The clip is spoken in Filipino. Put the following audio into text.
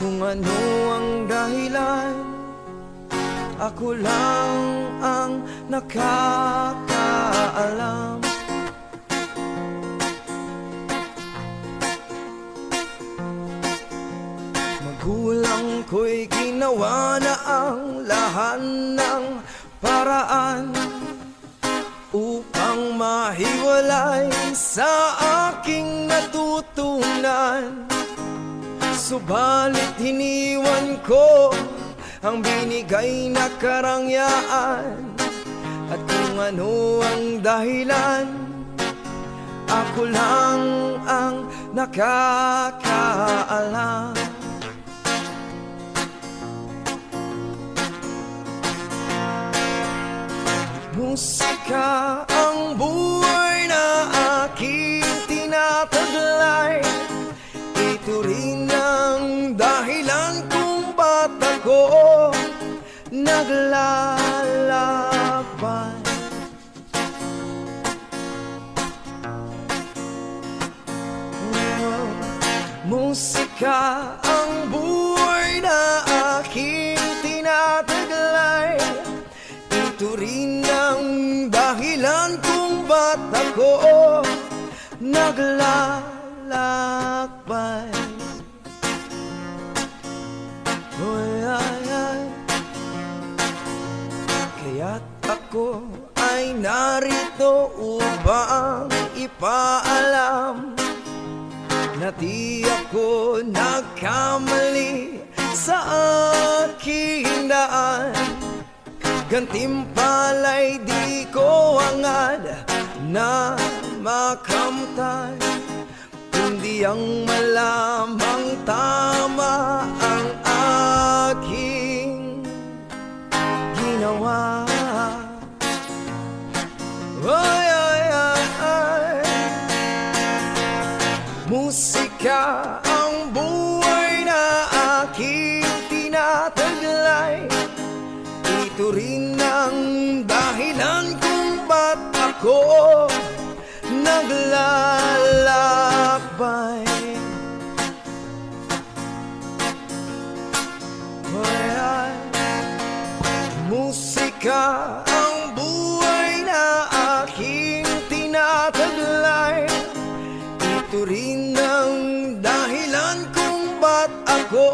Kung ano ang dahilan Ako lang ang nakakaalam. Magulang ko'y ginawa na ang lahat ng paraan Upang mahiwalay sa aking natutunan Subalit hiniwan ko ang binigay na karangyaan. At kung ano ang dahilan Ako lang ang nakakaalam. Musika ang buhay ako naglalaban. Musika ang buhay na aking tinataglay. Ito rin ang dahilan kung ba't ako naglalakbay. Oy, ako ay narito upang ipaalam na di ako nagkamali sa aking daan. Gantimpala'y di ko hangad na makamtan Kundi ang malamang tama ang aking ginawa Ay, ay, ay, ay. Musika ang buhay na aking tinataglay. Ito rin ang dahilan kung ba't ako naglalakbay. Ay, ay. Musika rin ang dahilan kung ba't ako